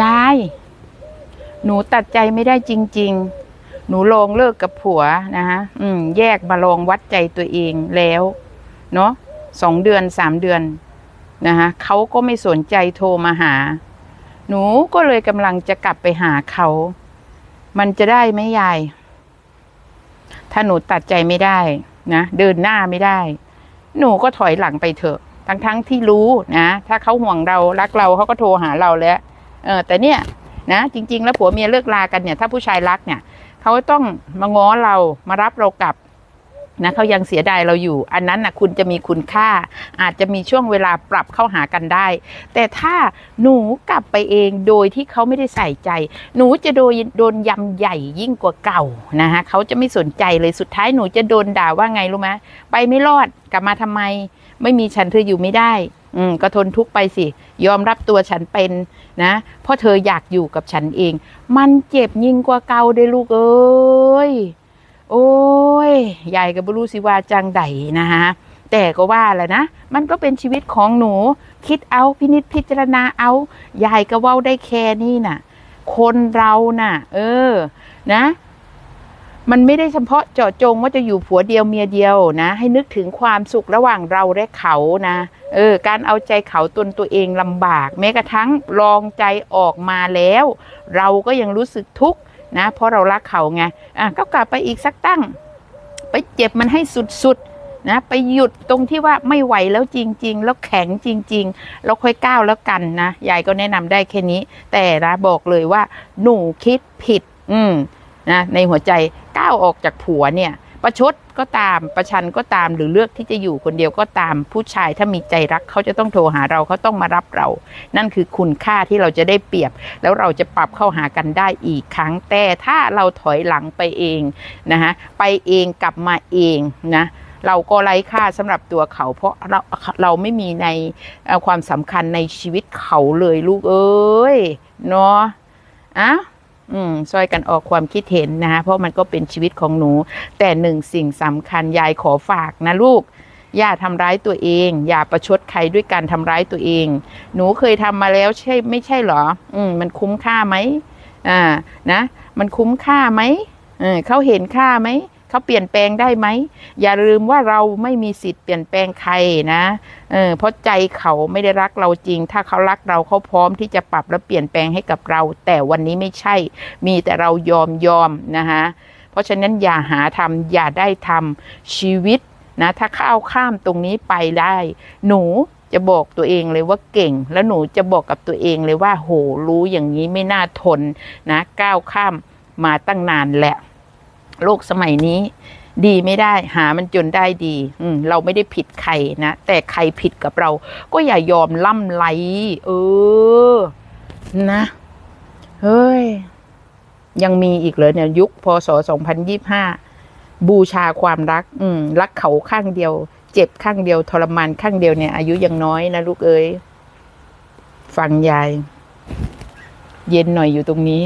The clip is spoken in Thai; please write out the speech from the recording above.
ยาย หนูตัดใจไม่ได้จริง ๆ หนูลงเลิกกับผัวนะฮะอืม แยกมาลองวัดใจตัวเองแล้ว เนาะสองเดือนสามเดือนนะคะเขาก็ไม่สนใจโทรมาหา หนูก็เลยกำลังจะกลับไปหาเขา มันจะได้ไหมยาย ถ้าหนูตัดใจไม่ได้นะเดินหน้าไม่ได้ หนูก็ถอยหลังไปเถอะ ทั้งๆที่รู้นะ ถ้าเขาห่วงเรารักเราเขาก็โทรหาเราแล้ว เออแต่เนี่ยนะจริง ๆ แล้วผัวเมียเลิกลากันเนี่ยถ้าผู้ชายรักเนี่ยเขาต้องมาง้อเรามารับเรากลับนะเขายังเสียดายเราอยู่ อันนั้นนะคุณจะมีคุณค่า อาจจะมีช่วงเวลาปรับเข้าหากันได้ แต่ถ้าหนูกลับไปเองโดยที่เขาไม่ได้ใส่ใจ หนูจะโดนโดนยำใหญ่ยิ่งกว่าเก่านะคะเขาจะไม่สนใจเลยสุดท้ายหนูจะโดนด่าว่าไงรู้ไหมไปไม่รอดกลับมาทำไม ไม่มีฉันเธออยู่ไม่ได้ อืมก็ทนทุกข์ไปสิ ยอมรับตัวฉันเป็นนะ เพราะเธออยากอยู่กับฉันเอง มันเจ็บยิ่งกว่าเก่าเด้ลูกเอ้ย โอ้ยยายก็บรู้สิว่าจังใดนะฮะ แต่ก็ว่าแหละนะ มันก็เป็นชีวิตของหนู คิดเอาพินิจพิจารณาเอา ยายก็เว้าได้แค่นี้น่ะ คนเราน่ะ เออ นะ มันไม่ได้เฉพาะเจาะจงว่าจะอยู่ผัวเดียวเมียเดียวนะ ให้นึกถึงความสุขระหว่างเราและเขานะเออการเอาใจเขาตนตัวเองลำบาก แม้กระทั่งลองใจออกมาแล้ว เราก็ยังรู้สึกทุกข์นะ เพราะเรารักเขาไงอะก็กลับไปอีกสักตั้ง ไปเจ็บมันให้สุดๆนะไปหยุดตรงที่ว่าไม่ไหวแล้วจริง ๆ แล้วแข็งจริง ๆ แล้วค่อยก้าวแล้วกันนะยายก็แนะนำได้แค่นี้ แต่นะบอกเลยว่า หนูคิดผิด อืมนะในหัวใจ ก้าวออกจากผัวเนี่ยประชดก็ตามประชันก็ตามหรือเลือกที่จะอยู่คนเดียวก็ตามผู้ชายถ้ามีใจรักเขาจะต้องโทรหาเราเขาต้องมารับเรา นั่นคือคุณค่าที่เราจะได้เปรียบ แล้วเราจะปรับเข้าหากันได้อีกครั้ง แต่ถ้าเราถอยหลังไปเองนะฮะไปเองกลับมาเองนะเราก็ไร้ค่าสำหรับตัวเขา เพราะเราเราไม่มีในความสำคัญในชีวิตเขาเลยลูกเอ้ยเนาะอะ อืมช่วยกันออกความคิดเห็นนะฮะเพราะมันก็เป็นชีวิตของหนู แต่หนึ่งสิ่งสำคัญยายขอฝากนะลูก อย่าทำร้ายตัวเอง อย่าประชดใครด้วยการทำร้ายตัวเอง หนูเคยทำมาแล้วใช่ไม่ใช่หรอ อืมมันคุ้มค่าไหมอ่านะ มันคุ้มค่าไหมเออเขาเห็นค่าไหม เขาเปลี่ยนแปลงได้ไหม อย่าลืมว่าเราไม่มีสิทธิ์เปลี่ยนแปลงใครนะเออเพราะใจเขาไม่ได้รักเราจริง ถ้าเขารักเราเขาพร้อมที่จะปรับและเปลี่ยนแปลงให้กับเรา แต่วันนี้ไม่ใช่ มีแต่เรายอมยอมนะคะเพราะฉะนั้นอย่าหาทำอย่าได้ทำชีวิตนะถ้าเข้าวข้ามตรงนี้ไปได้ หนูจะบอกตัวเองเลยว่าเก่ง แล้วหนูจะบอกกับตัวเองเลยว่า โหรู้อย่างนี้ไม่น่าทนนะก้าวข้ามมาตั้งนานแหละ โลกสมัยนี้ ดีไม่ได้หามันจนได้ดี อืเราไม่ได้ผิดใครนะ แต่ใครผิดกับเรา ก็อย่ายอมล่ำไหลเออ นะเฮ้ย ยังมีอีกเลยเนี่ย ยุคพศ2025บูชาความรัก อืม รักเขาข้างเดียว เจ็บข้างเดียวทรมานข้างเดียวเนี่ย อายุยังน้อยนะลูกเอ้ยฟังยาย เย็นหน่อยอยู่ตรงนี้